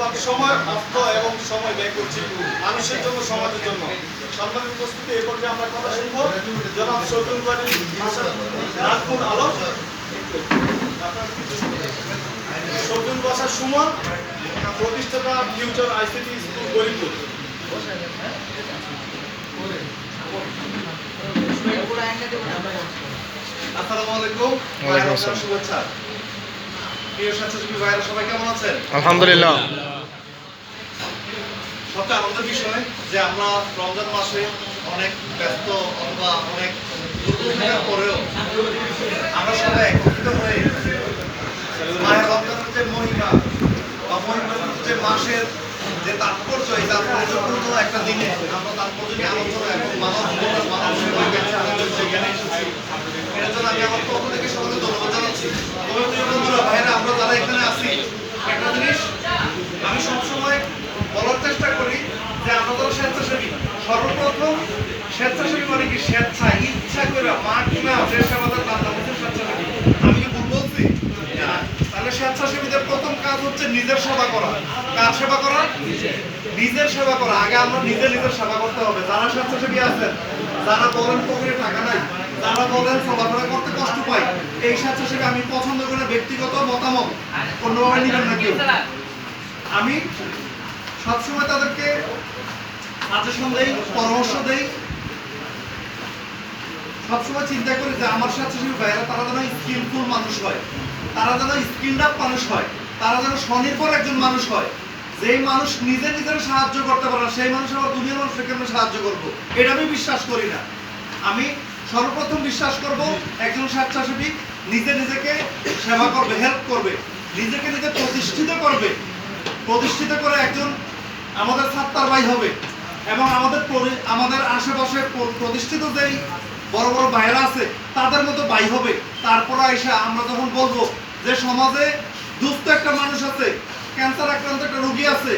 শতভাগ সময় অর্থ এবং সময় ব্যয় করছি মানুষের জন্য সমাজের জন্য। সম্মানিত উপস্থিতি এ পর্যায়ে আমরা কথা শুনব জনাব সৌদুল রাজপুর আলম। সৌদুল সুমন প্রতিষ্ঠাতা ফিউচার আইসিটি স্কুল গরিবপুর। আসসালামু আলাইকুম। শুভেচ্ছা। প্রিয় স্বেচ্ছাসেবী ভাইরা সবাই কেমন আছেন? আলহামদুলিল্লাহ। সবচেয়ে আনন্দের বিষয় যে আমরা রমজান মাসে অনেক ব্যস্ত অথবা অনেক থাকার পরেও আমরা সবাই একত্রিত হয়ে মায়ের রমজানের যে মহিমা বা মহিমার যে মাসের যে তাৎপর্য, এই তাৎপর্যপূর্ণ একটা দিনে আমরা তাৎপর্য নিয়ে আলোচনা এবং মানব জীবনের মানব সেবা জ্ঞান এসেছি এটার জন্য আমি আমার পক্ষ থেকে সকলকে ধন্যবাদ জানাচ্ছি তবে প্রিয় বন্ধুরা ভাইরা আমরা যারা এখানে আছি একটা জিনিস আমি সবসময় বলার চেষ্টা করি যে আমরা যারা স্বেচ্ছাসেবী সর্বপ্রথম স্বেচ্ছাসেবী আমি কষ্ট পাই এই স্বেচ্ছাসেবী আমি পছন্দ করে ব্যক্তিগত মতামত অন্যভাবে নিবেন না আমি সবসময় তাদেরকে সাজেশন দেই, পরামর্শ দেই সবসময় চিন্তা করি যে আমার সাথে ভাইয়েরা তারা যেন স্কিলফুল মানুষ হয় তারা যেন স্কিলড আপ মানুষ হয় তারা যেন স্বনির্ভর একজন মানুষ হয়। যেই মানুষ নিজে নিজের সাহায্য করতে পারে না সেই মানুষ আবার দুনিয়ার মানুষকে কেমন সাহায্য করব? এটা আমি বিশ্বাস করি না। আমি সর্বপ্রথম বিশ্বাস করব একজন স্বেচ্ছাসেবী নিজে নিজেকে সেবা করবে হেল্প করবে নিজেকে নিজে প্রতিষ্ঠিত করবে। প্রতিষ্ঠিত করে একজন আমাদের ছাত্তার ভাই হবে এবং আমাদের আমাদের আশেপাশে প্রতিষ্ঠিত যেই বড় বড় ভাইরা আছে, তাদের মতো ভাই হবে। তারপরে এসে আমরা যখন বলব যে সমাজে দুস্থ একটা মানুষ আছে ক্যান্সার আক্রান্ত একটা রোগী আছে,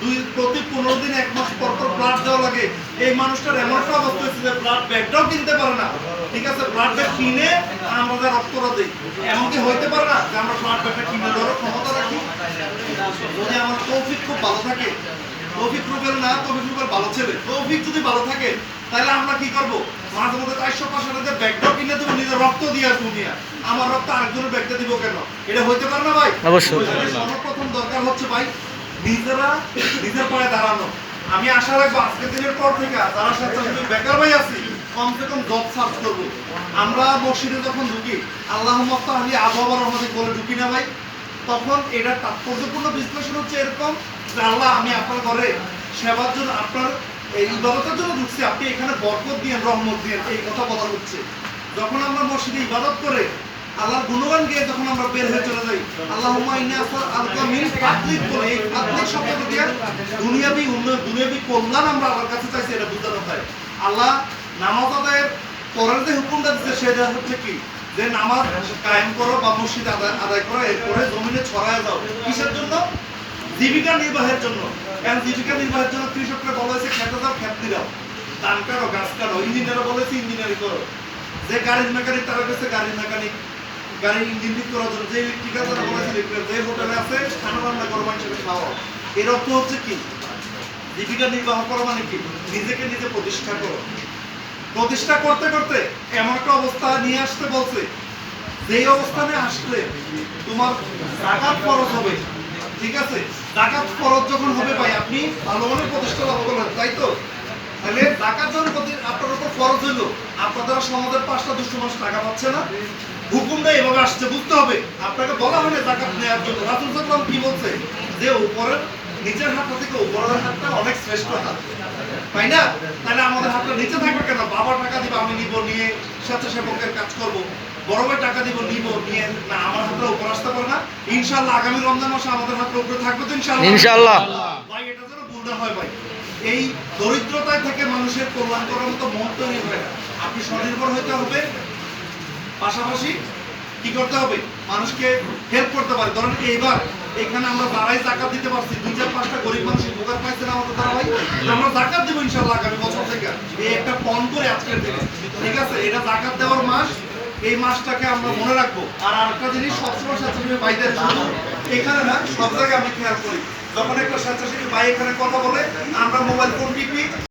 দুই প্রতি পনেরো দিন, এক মাস পর পর ব্লাড দেওয়া লাগে। এই মানুষটার এমন একটা অবস্থা হচ্ছে যে ব্লাড ব্যাগটাও কিনতে পারে না। ঠিক আছে ব্লাড ব্যাগ কিনে আমরা রক্তটা দিই। এমনকি হইতে পারে না যে আমরা ব্লাড ব্যাগটা কিনে দেওয়ার ক্ষমতা রাখি। যদি আমার তৌফিক খুব ভালো থাকে, তৌফিক রুবেল না, তৌফিক রুবেল ভালো ছেলে। তৌফিক যদি ভালো থাকে তাহলে আমরা কি করব? মাঝে মধ্যে চারশো পাঁচশো টাকা ব্যাগটাও কিনে দেবো নিজের রক্ত দিয়ে আসব নিয়ে। আমার রক্ত আরেকজনের ব্যাগটা দিব কেন? এটা হইতে পারে না ভাই? অবশ্যই। সর্বপ্রথম দরকার হচ্ছে ভাই নিজেরা নিজের পায়ে দাঁড়ানো। আমি আশা রাখব আজকের দিনের পর থেকে যারা স্বেচ্ছাসেবী বেকার ভাই আছি কমসে কম জব সার্চ করব। আমরা মসজিদে যখন ঢুকি আল্লাহ আমি আবহাওয়ার রহমতে বলে ঢুকি না ভাই। তখন এটা তাৎপর্যপূর্ণ বিশ্লেষণ হচ্ছে এরকম যে আল্লাহ আমি আপনার ঘরে সেবার জন্য আপনার এই ইবাদতের জন্য আপনি এখানে বরকত দিয়ে রহমত দিয়ে এই কথা বলা হচ্ছে। যখন আমরা মসজিদে ইবাদত করে আল্লাহর গুণগান গিয়ে যখন আমরা বের হয়ে চলে যাই ফাদলিক বলে এই শব্দটা দিয়ে দুনিয়াবি উন্নয়ন, দুনিয়াবি কল্যাণ আমরা কাছে চাইছি, এটা হয় আল্লাহ নামাজ আদায়ের পরের যে হুকুমটা দিচ্ছে সেটা হচ্ছে কি? যে নামাজ কায়েম করো বা মসজিদ আদায় আদায় করো, এরপরে জমিনে ছড়ায় দাও কিসের জন্য? জীবিকা নির্বাহের জন্য। কারণ জীবিকা নির্বাহের জন্য কৃষকরা বলা হয়েছে খেতে দাও খেতে দাও। ধান কাটো গাছ কাটো। ইঞ্জিনিয়াররা বলেছে ইঞ্জিনিয়ারিং করো। যে গাড়ির মেকানিক তারা গেছে গাড়ির মেকানিক। গাড়ির ইঞ্জিন ঠিক করার জন্য যে ঠিকাদার বলেছে electrical, যে হোটেলে আছে খানা রান্না করো মানুষের খাওয়া এর অর্থ হচ্ছে কি? জীবিকা নির্বাহ করো মানে কি? নিজেকে নিজে প্রতিষ্ঠা করো। প্রতিষ্ঠা করতে করতে এমন একটা অবস্থা নিয়ে আসতে বলছে যেই অবস্থানে আসলে তোমার জাকাত খরচ হবে ঠিক আছে? জাকাত খরচ যখন হবে ভাই, আপনি ভালো মনে প্রতিষ্ঠা লাভ করলেন তাই তো? তাহলে জাকাত যখন আপনার উপর খরচ হইল আপনার দ্বারা সমাজের পাঁচটা দুষ্ট মানুষ টাকা পাচ্ছে না? হুকুমটা এভাবে আসছে, বুঝতে হবে। আপনাকে বলা হয় না নেওয়ার জন্য। সাল্লাম কি বলছে? যে উপরের নিচের হাতটা থেকে উপরের হাতটা অনেক শ্রেষ্ঠ হাত। তাই না? তাহলে আমাদের হাতটা নিচে থাকবে কেন? বাবা টাকা দিব, আমি নিব, নিয়ে স্বেচ্ছাসেবকের কাজ করব। বড় টাকা দিব, নিব, নিয়ে না, আমার হাতটা উপর আসতে ইনশাল্লাহ আগামী রমজান মাসে আমাদের হাতটা উপরে থাকবে তো ইনশাল্লাহ ইনশাআল্লাহ। ভাই এটা যেন ভুল হয় ভাই। এই দরিদ্রতায় থেকে মানুষের কল্যাণ করার মতো মন তৈরি আপনি স্বনির্ভর হতে হবে। পাশাপাশি কি করতে হবে? মানুষকে হেল্প করতে পারে। ধরেন এইবার এখানে আমরা দাঁড়াই জাকাত দিতে পারছি। দুই চার পাঁচটা গরিব মানুষ উপকার পাইছে না আমাদের দ্বারা ভাই? আমরা জাকাত দেবো ইনশাল্লাহ আগামী বছর থেকে। এই একটা পণ করে আজকের দিনে। ঠিক আছে? এটা জাকাত দেওয়ার মাস এই মাসটাকে আমরা মনে রাখব। আর আরেকটা জিনিস, সবসময় স্বেচ্ছাসেবী ভাইদের শুধু এখানে না, সব জায়গায় আমি খেয়াল করি, যখন একটা স্বেচ্ছাসেবী ভাই এখানে কথা বলে, আমরা মোবাইল ফোন টিপি